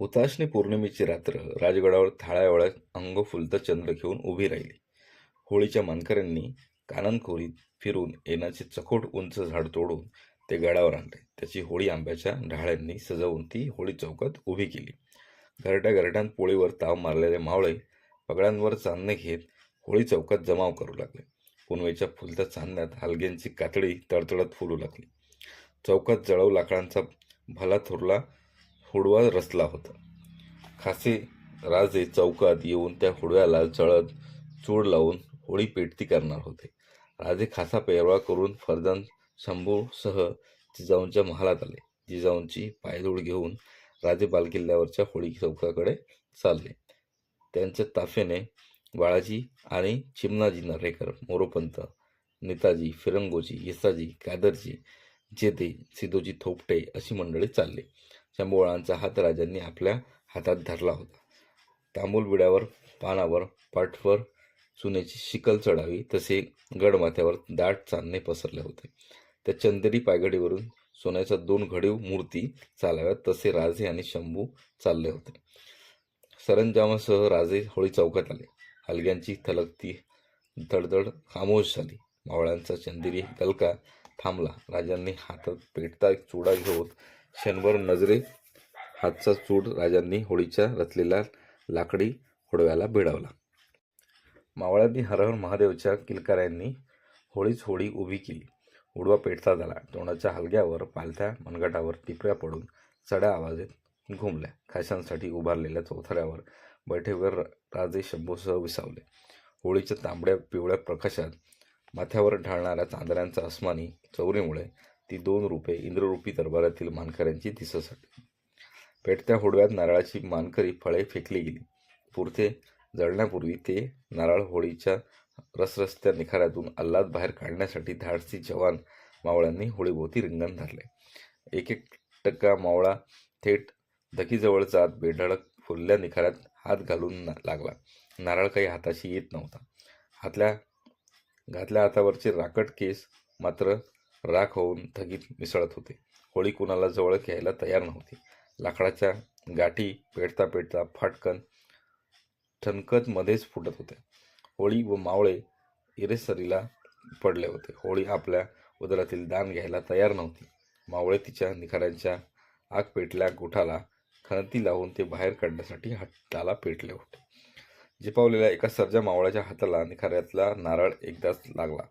हुताशनी पौर्णिमेची रात्र राजगडावर थाळ्या अंग फुलतं चंद्र घेऊन उभी राहिली. होळीच्या मानकऱ्यांनी काननखोरीत फिरून येण्याचे चकोट उंच झाड तोडून ते गडावर आणले. त्याची होळी आंब्याच्या ढाळ्यांनी सजवून ती होळी चौकात उभी केली. घरट्या घरट्यात पोळीवर ताव मारलेले मावळे पगड्यांवर चांदणे घेत होळी चौकात जमाव करू लागले. पुनवेच्या फुलत्या चांदण्यात हलग्यांची कातडी तडतडत फुलू लागली. चौकात जळव लाकडांचा भला थोरला हुडवा रचला होता. खासे राजे चौकात येऊन त्या हुडव्याला जळत चूड लावून होळी पेटती करणार होते. राजे खासा पेरवा करून फरदान शंभूसह जिजाऊंच्या महालात आले. जिजाऊंची पायधूळ घेऊन राजे बालकिल्ल्यावरच्या होळी चौकाकडे चालले. त्यांच्या ताफेने बाळाजी आणि चिमनाजी नरेकर मोरोपंत नेताजी फिरंगोजी येसाजी कादरजी जेते सिद्धोजी थोपटे अशी मंडळी चालली. शंभूळांचा हात राजांनी आपल्या हातात धरला होता. तांबूल बिड्यावर पानावर पाठवर सुनेची शिकल चढावी तसे गडमाथ्यावर दाट चांदणे पसरले होते. त्या चंदेरी पायगडीवरून सोन्याच्या दोन घडीव मूर्ती चालाव्यात तसे राजे आणि शंभू चालले होते. सरंजामासह राजे होळी चौकात आले. हलग्यांची थलकती धडधड खामोश झाली. मावळ्यांचा चंदेरी गलका थांबला. राजांनी हातात पेटता चुडा घेऊन क्षणभर नजरे हातचा चूड राजांनी होळीच्या रचलेला लाकडी होडव्याला भिडवला. मावळ्यांनी हरहर महादेवच्या किलकाऱ्यांनी होळीच होळी उभी केली. उडवा पेटता झाला. तोंडाच्या हलग्यावर पालथ्या मनगटावर टिपऱ्या पडून चढ्या आवाजात घुमल्या. खाशांसाठी उभारलेल्या चौथऱ्यावर बैठेवर राजे शंभूसह विसावले. होळीच्या तांबड्या पिवळ्या प्रकाशात माथ्यावर ढाळणाऱ्या चांदण्यांचा अस्मानी चौरीमुळे ती दोन रुपये इंद्ररूपी दरबारातील मानकऱ्यांची दिसत पेटत्या होडव्यात नारळाची मानकरी फळे फेकली गेली. पुरते जळण्यापूर्वी ते नारळ होळीच्या रसरस्त्या निखाऱ्यातून अल्लाद बाहेर काढण्यासाठी धाडसी जवान मावळ्यांनी होळीभोवती रिंगण धरले. एक एक टक्का मावळा थेट धकीजवळ जात बेढळक फुलल्या निखाऱ्यात हात घालून लागला. नारळ काही हाताशी येत नव्हता. हातल्या घातल्या हातावरचे राकट केस मात्र राख होऊन थगीत मिसळत होते. होळी कुणाला जवळ घ्यायला तयार नव्हती. लाकडाच्या गाठी पेटता पेटता फाटकन ठणकत मध्येच फुटत होते. होळी व मावळे इरेसरीला पडले होते. होळी आपल्या उदरातील दान घ्यायला तयार नव्हती. मावळे तिच्या निखाऱ्यांच्या आग पेटल्या गोठाला खणती लावून ते बाहेर काढण्यासाठी हाताला पेटले होते. झिपावलेल्या एका सर्जा मावळ्याच्या हाताला निखाऱ्यातला नारळ एकदाच लागला.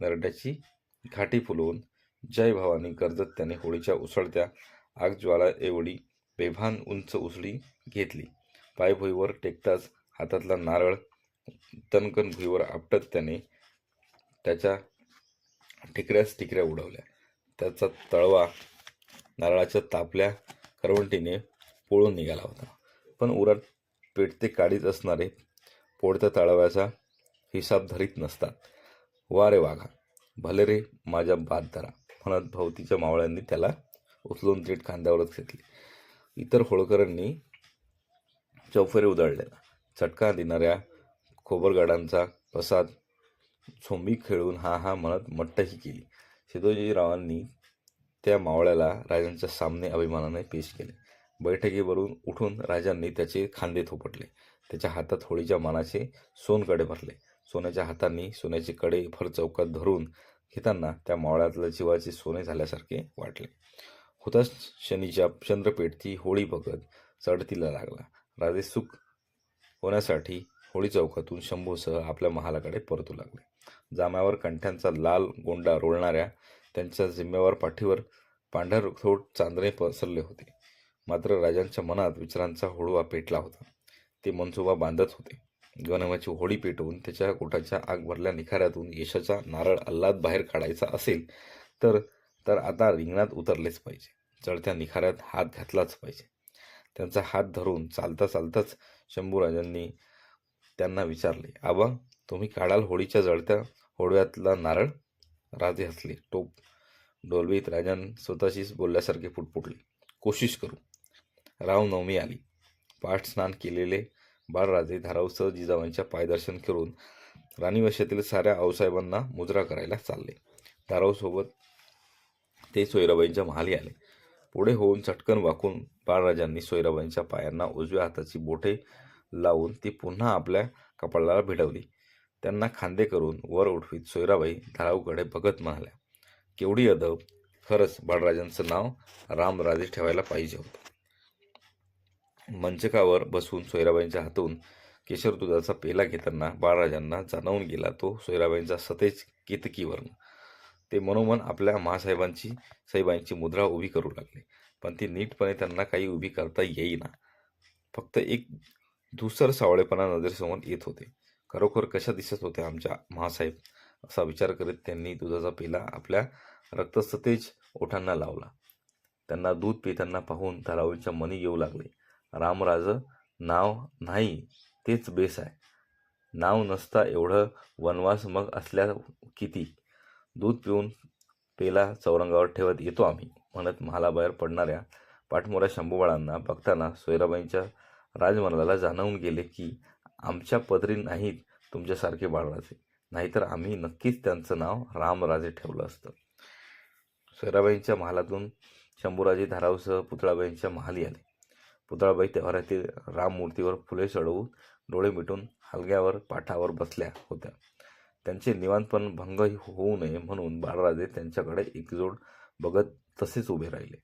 नरड्याची घाटी फुलवून जय भवानी गरजत त्याने होळीच्या उसळत्या आगज्वाला एवढी बेभान उंच उसळी घेतली. पायभुईवर टेकताच हातातला नारळ तणकन भुईवर आपटत त्याने त्याच्या ठिकऱ्याच ठिकऱ्या उडवल्या. त्याचा तळवा नारळाच्या तापल्या करवंटीने पोळून निघाला होता. पण उरात पेटते काढीत असणारे पोडत्या तळव्याचा हिसाब धरीत नसतात. वा रे वाघा भले रे माझ्या बाद धरा. म्हणत भोवतीच्या मावळ्यांनी त्याला उचलून थेट खांद्यावरच घेतली. इतर होळकरांनी चौफेरे उधळलेला चटका देणाऱ्या खोबरगाडांचा प्रसाद झोंबी खेळून हा हा म्हणत मट्टही केली. सिद्धोजीरावांनी त्या मावळ्याला राजांच्या सामने अभिमानाने पेश केले. बैठकीवरून उठून राजांनी त्याचे खांदे थोपटले. त्याच्या हातात होळीच्या मानाचे सोनकडे भरले. सोन्याच्या हातांनी सोन्याचे कडे फर चौकात धरून घेताना त्या मावळ्यातल्या जीवाचे सोने झाल्यासारखे वाटले. होताच शनीच्या चंद्रपेठची होळी बघत चढतीला लागला. राजे सुख होण्यासाठी होळी चौकातून शंभूसह आपल्या महालाकडे परतू लागले. जाम्यावर कंठ्यांचा लाल गोंडा रोळणाऱ्या त्यांच्या जिम्मेवार पाठीवर पांढरथोट चांदणे पसरले होते. मात्र राजांच्या मनात विचारांचा होळवा पेटला होता. ते मनसुबा बांधत होते. गणमाची होळी पेटवून त्याच्या कोटाच्या आग भरल्या निखाऱ्यातून यशाचा नारळ अल्लाद बाहेर काढायचा असेल तर तर आता रिंगणात उतरलेच पाहिजे. चढत्या निखाऱ्यात हात घातलाच पाहिजे. त्यांचा हात धरून चालता चालताच शंभूराजांनी त्यांना विचारले आबा तुम्ही काढाल होळीच्या जळत्या होडव्यातला नारळ? राजे हसले. टोप डोलवीत राजान स्वतःशीच बोलल्यासारखे फुटफुटले. कोशिश करू. रामनवमी आली. पाठ स्नान केलेले बाळराजे धारावसह जिजाबाईंच्या पायदर्शन करून राणीवशातील साऱ्या आऊसाहेबांना मुजरा करायला चालले. धारावसोबत ते सोयराबाईंच्या महाली आले. पुढे होऊन चटकन वाकून बाळराजांनी सोयराबाईंच्या पायांना उजव्या हाताची बोटे लावून ती पुन्हा आपल्या कपाळाला भिडवली. त्यांना खांदे करून वर उठवीत सोयराबाई धारावकडे बघत म्हणाल्या केवढी अदब! खरंच बाळराजांचं नाव रामराजे ठेवायला पाहिजे होतं. मंचकावर बसून सोयराबाईंच्या हातून केशर दुधाचा पेला घेताना बाळराजांना जाणवून गेला तो सोयराबाईंचा सतेज केतकीवर्ण ते मनोमन आपल्या महासाहेबांची साहेबांची मुद्रा उभी करू लागले पण ती नीटपणे त्यांना काही उभी करता येईना. फक्त एक धुसर सावळेपणा नजरेसमोर येत होते. खरोखर कशा दिसत होत्या आमच्या महासाहेब असा विचार करीत त्यांनी दुधाचा पेला आपल्या रक्तसतेज ओठांना लावला. त्यांना दूध पिताना पाहून धारावींच्या मनी येऊ लागले. रामराजं नाव नाही तेच बेस आहे. नाव नसता एवढं वनवास मग असल्या किती? दूध पिऊन पेला चौरंगावर ठेवत येतो आम्ही म्हणत महालाबाहेर पडणाऱ्या पाठमोऱ्या शंभूबाळांना बघताना सोयराबाईंच्या राजमनाला जाणवून गेले की आमच्या पदरी नाहीत तुमच्यासारखे बाळराजे. नाहीतर आम्ही नक्कीच त्यांचं नाव रामराजे ठेवलं असतं. सोयराबाईंच्या महालातून शंभूराजे धारावसह पुतळाबाईंच्या महाली आले. पुतळाबाई तेव्हारातील राममूर्तीवर फुले चढवून डोळे मिटून हलग्यावर पाठावर बसल्या होत्या. त्यांचे निवांतपण भंग होऊ नये म्हणून बाळराजे त्यांच्याकडे एकजोड बघत तसेच उभे राहिले.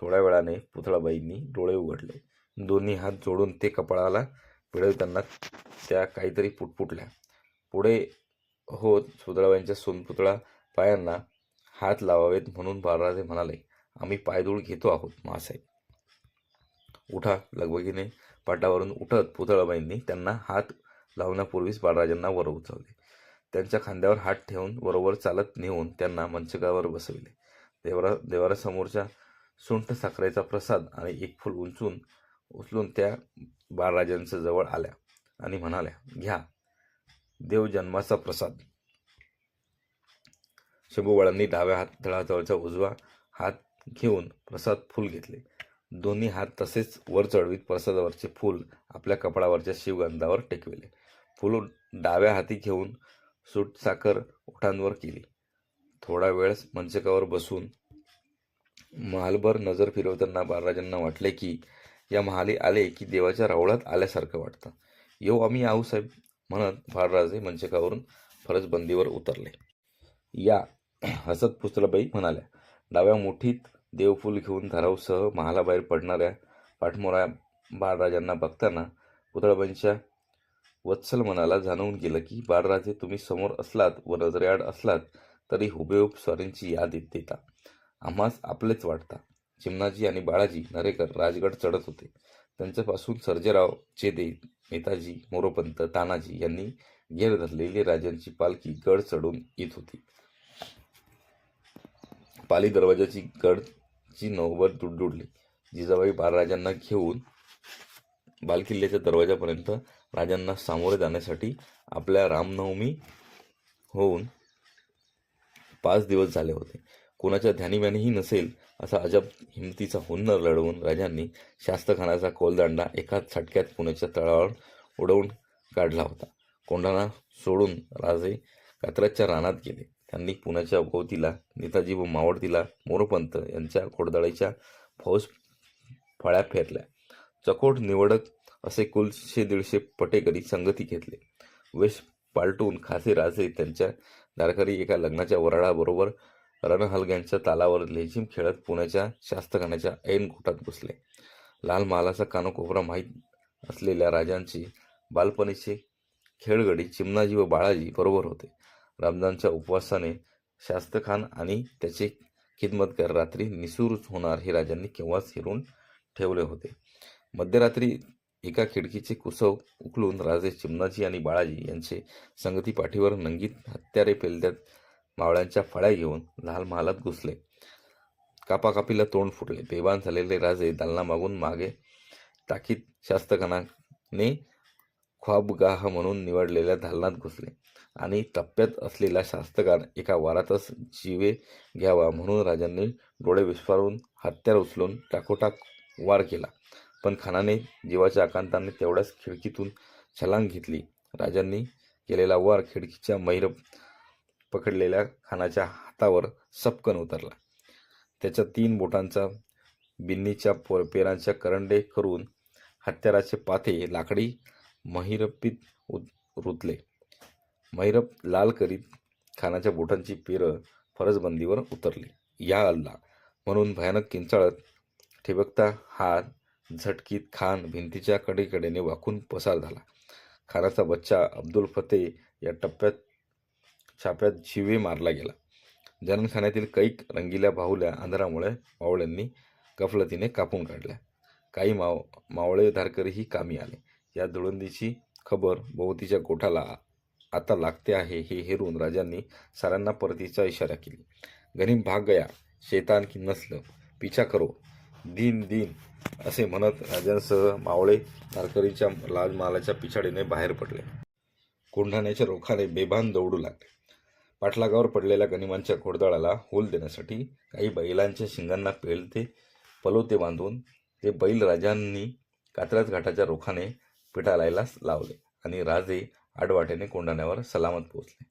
थोड्या वेळाने पुतळाबाईंनी डोळे उघडले. दोन्ही हात जोडून ते कपाळाला पिळवताना त्या काहीतरी पुटपुटल्या. पुढे होत पुतळाबाईंच्या सोनपुतळा पायांना हात लावावेत म्हणून बाळराजे म्हणाले आम्ही पायदूळ घेतो आहोत मासाहेब. उठा लगबगीने पाटावरून उठत पुतळाबाईंनी त्यांना हात लावण्यापूर्वीच बाळराजांना वर उचलले. त्यांच्या खांद्यावर हात ठेवून बरोबर चालत नेऊन त्यांना मंचकावर बसविले. देवरा देवारासमोरच्या सुंठ साखरेचा प्रसाद आणि एक फूल उंचून उचलून त्या बाळराजांच्या जवळ आल्या आणि म्हणाल्या घ्या देव जन्माचा प्रसाद. शंभूबाळांनी डाव्या हात तळाजवळचा उजवा हात घेऊन प्रसाद फूल घेतले. दोन्ही हात तसेच वर चढवीत प्रसादावरचे फूल आपल्या कपडावरच्या शिवगंधावर टेकविले. फूल डाव्या हाती घेऊन सूट साखर ओठांवर केली. थोडा वेळ मंचकावर बसून महालभर नजर फिरवताना बाळराजांना वाटले की या महाली आले की देवाच्या रावळात आल्यासारखं वाटतं. येऊ आम्ही आऊ साहेब म्हणत बाळराजे मंचकावरून फरसबंदीवर उतरले. या हसत पुस्तलाबाई म्हणाल्या डाव्या मुठीत देवफूल घेऊन धारावसह महालाबाहेर पडणाऱ्या पाठमोरा बाळराजांना बघताना पुतळाबाईंच्या वत्सल मनाला जाणवून गेलं की बाळराजे तुम्ही समोर असलात व नजरेआड असलात तरी हुबेहूब स्वारींची याद येत देता. आम्हास आपलेच वाटता. चिमणाजी आणि बाळाजी नरेकर राजगड चढत होते. त्यांच्यापासून सर्जेराव चेदे नेताजी मोरोपंत तानाजी यांनी घेर धरलेली राजांची पालखी गड चढून येत होती. पाली दरवाजाची गड गडची नौबत दुडदुडली जिजाबाई बाळराजांना घेऊन बालकिल्ल्याच्या दरवाजापर्यंत राजांना सामोरे जाण्यासाठी आपल्या रामनवमी होऊन पाच दिवस झाले होते. कोणाच्या ध्यानीव्यानीही नसेल असा अजब हिमतीचा हुन्नर लढवून राजांनी शास्तखानाचा कोलदांडा एकाच छटक्यात पुण्याच्या तळावर उडवून काढला होता. कोंढाणा सोडून राजे कात्रजच्या रानात गेले. त्यांनी पुण्याच्या भोवतीला नेताजी व मावळतीला मोरोपंत यांच्या घोडदळीच्या फौज फळ्या फेरल्या. चकोट निवडक असे कुलशे दीडशे पटेकरी संगती घेतले. वेश पालटून खासे राजे त्यांच्या दारकरी एका लग्नाच्या वराडाबरोबर रणहलग्यांच्या तालावर लेझिम खेळत पुण्याच्या शास्तखान्याच्या ऐन गोटात घुसले लाल महालाचा कानोकोपरा माहीत असलेल्या राजांची बालपणीचे खेळगडी चिमणाजी व बाळाजी बरोबर होते. रमजानच्या उपवासाने शास्तखान आणि त्याचे खिदमतगार रात्री निसूर होणार हे राजांनी केव्हाच हिरून ठेवले होते. मध्यरात्री एका खिडकीचे कुसव उकलून राजे चिमणाजी आणि बाळाजी यांचे संगती पाठीवर नंगीत हत्यारे पेलद्यात मावळ्यांच्या फळ्या घेऊन लाल महालात घुसले. कापाकापीला तोंड फुटले. बेबान झालेले राजे दालना मागून मागे टाकीत शास्तखानाने ख्वाबगाह म्हणून निवडलेल्या दालनात घुसले. आणि टप्प्यात असलेला शास्त्रकार एका वारातच जीवे घ्यावा म्हणून राजांनी डोळे विस्फारून हत्यार उचलून टाकोटाक वार केला. पण खानाने जीवाच्या आकांताने तेवढ्याच खिडकीतून छलांग घेतली. राजांनी केलेला वार खिडकीच्या मैर पकडलेल्या खानाच्या हातावर सपकन उतरला. त्याच्या तीन बोटांचा बिन्नीच्या पोर पेरांच्या करंडे करून हत्याराचे पाथे लाकडी महिरपीत उत रुतले. महिरप लाल करीत खानाच्या बोटांची पेरं फरसबंदीवर उतरली. या अल्ला. म्हणून भयानक किंचाळत ठिबकता हात झटकीत खान भिंतीच्या कडेकडेने वाकून पसार झाला. खानाचा बच्चा अब्दुल फते या टप्प्यात छाप्यात शिवे मारला गेला. जननखान्यातील कैक रंगील्या बाहुल्या अंधारामुळे मावळ्यांनी गफलतीने कापून काढल्या. काही माव मावळे धारकरीही कामी आले. या धुळंदीची खबर भोवतीच्या गोठाला आता लागते आहे हे हेरून राजांनी साऱ्यांना परतीचा इशारा केली. गरीब भाग गया शेतान की नसलं पिछा करो दिन दिन असे म्हणत राजांसह मावळे धारकरीच्या लाजमालाच्या पिछाडीने बाहेर पडले. कोंढाण्याच्या रोखाने बेभान दौडू लागले. पाठलागावर पडलेल्या गनिमांच्या घोडदळाला होल देण्यासाठी काही बैलांच्या शिंगांना पेलते पलोते बांधून ते बैल राजांनी कात्रज घाटाच्या रोखाने पिटाळायला लावले आणि राजे आडवाटेने कोंडाण्यावर सलामत पोहोचले.